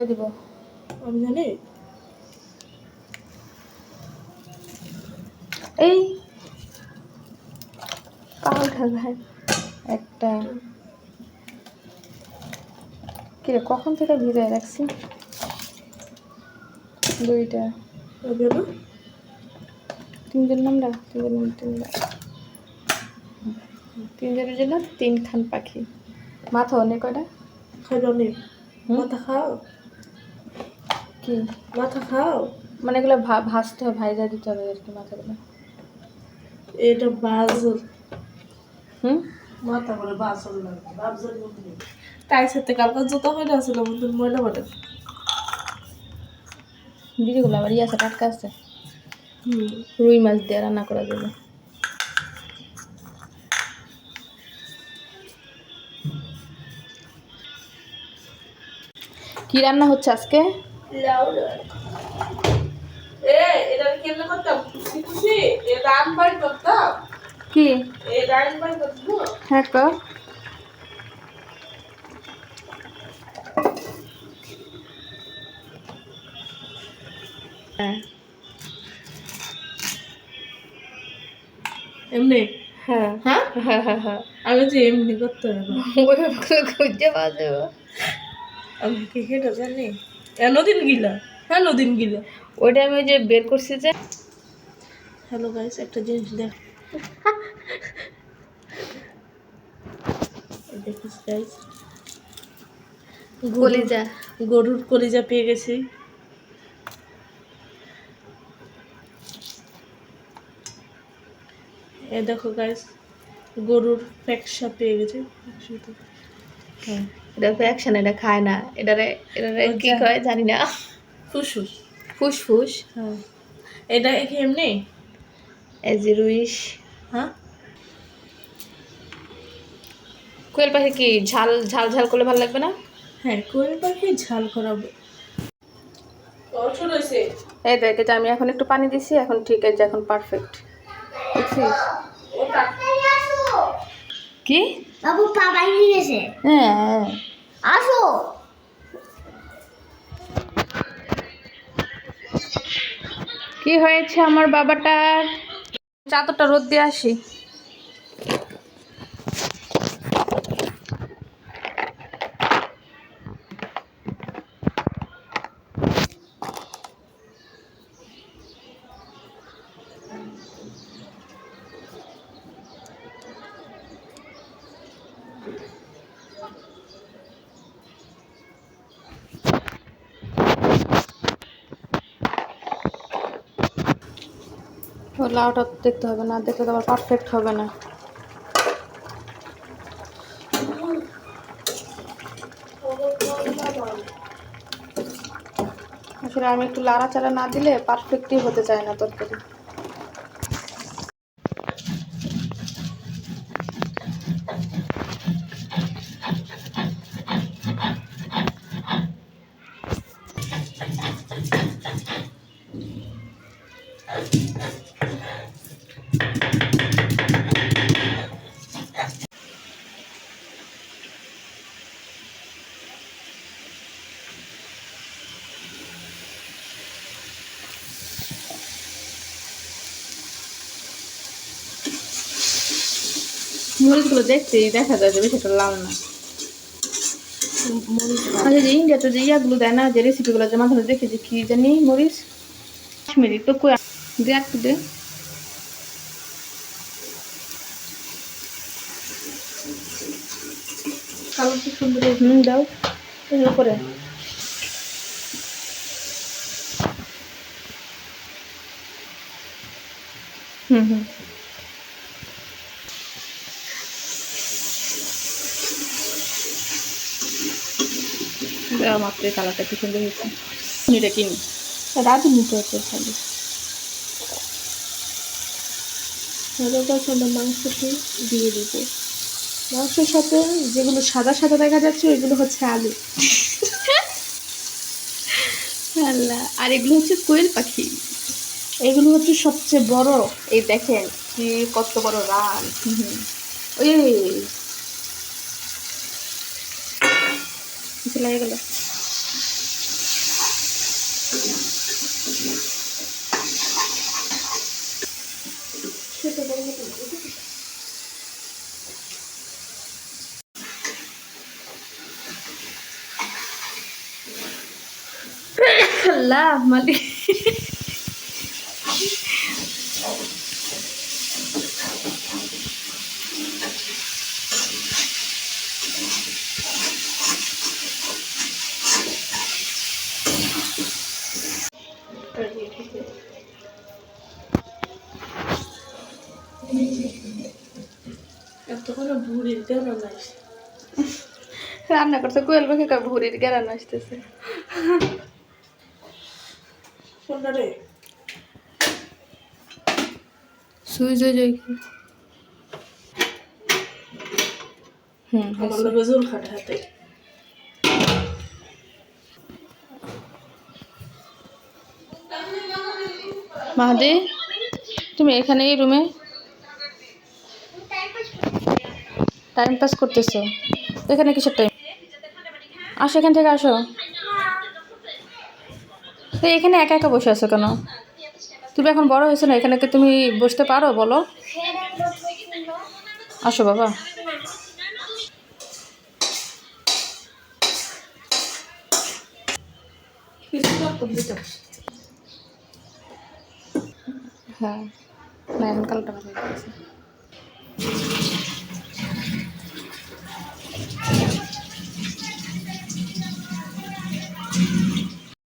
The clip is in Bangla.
দিব। আমি জানি এই ভাই একটা। কিরে কখন থেকে ভিজায় রাখছি? দুইটা। তিনজন নামরা? তিনজন নাম তিনটা তিনজনের জন্য তিনখান পাখি। মাথা অনেক কয়টা? খাই হুম? মাথা খাও? কি? মাথা খাও? মানে এগুলো ভাজতে হবে ভাইজা দিতে হবে আর কি মাথাগুলো। এটা বাজল। হুম? মাথা করে বাজল লাগবে বাজল তাই সাথে কালকে জুতো হয়ে আসছিল মতন ময়লা বটে বিড়িগুলো আবার ইয়ে আছে টাটকা আছে। হুম। রুই মাছ দিয়ে রান্না করা যাবে কি রান্না হচ্ছে আজকে? এ এটা কেমনে করতাম? খুশি খুশি? এ রান বাই করতাম? কি? এ রান বাই করতাম হ্যাঁ হ্যাঁ। এমনি? হ্যাঁ। হ্যাঁ? হ্যাঁ হ্যাঁ হ্যাঁ। আমি যে এমনি করতে হবে খুঁজে বাজে আমি কি সেটা জানি? এ নদিন গিলা। হ্যাঁ নদিন গিলা। ওইটা আমি যে বের করছি যে। হ্যালো গাইস একটা জিনিস দেখ। দেখিস গাইস কলিজা। গরুর কলিজা পেয়ে গেছি। এ দেখো গাইস গরুর ফ্যাকসা পেয়ে গেছে। এটা অ্যাকশন এটা খায় না। এটারে এটারে কি কয় জানি না ফুসফুস। ফুসফুস? হ্যাঁ। এটা কি এমনি? এজিরুইশ হ্যাঁ। কোয়েল পাখি কি ঝাল ঝাল ঝাল করলে ভালো লাগবে না? হ্যাঁ কোয়েল পাখি ঝাল করাবো এই দেখ এটা আমি এখন একটু পানি দিছি এখন ঠিক আছে এখন পারফেক্ট ওটা। কি? বাবু পা বাইরে গেছে। হ্যাঁ। আসো। কি হয়েছে আমার বাবাটার? চাদরটা রোদ দিয়ে আসি। লাউটা দেখতে হবে না, দেখলে তো আবার পারফেক্ট হবে না। আসলে আমি একটু লাড়াচাড়া না দিলে পারফেক্টই হতে চায় না তরকারি। মরিচগুলো দেখতেই দেখা যায় যে বেশি একটা লাল না। আচ্ছা যে ইন্ডিয়াতে যে ইয়াগুলো দেয় না, যে রেসিপিগুলো যে মাঝে দেখেছি কি জানি মরিচ। কাশ্মীরি তো কই দে একটু দে। কালার কি সুন্দর হুম দাও। এই উপরে। হুম হুম। দেওয়া মাত্রই কালারটা কি সুন্দর হয়েছে। এটা কিনি। রাজু নিতে হচ্ছে খালি সাদা পাঁচটা মাংসটি দিয়ে দিব। মাংসের সাথে যেগুলো সাদা সাদা দেখা যাচ্ছে ওইগুলো হচ্ছে আলু। আল্লাহ আর এগুলো হচ্ছে কোয়েল পাখি। এগুলো হচ্ছে সবচেয়ে বড়। এই দেখেন কি কত বড় রান। ওই লাগে গেল। সেটা বড় মতো আল্লাহ মালিক রান্না করছে কোয়েল পাখি কা ভুরির গেরান আসতেছে কোনটা রে। সুই জয় জয় হুম আমার লোকে জোর খাটে মাহাদি তুমি এখানে এই রুমে টাইম পাস করতেছো। এখানে কিসের টাইম আসো এখান থেকে আসো। তো এখানে একা একা বসে আছো কেন? তুমি এখন বড় হয়েছো না, এখানে কি তুমি বসতে পারো, বলো। আসো বাবা। হ্যাঁ কালটা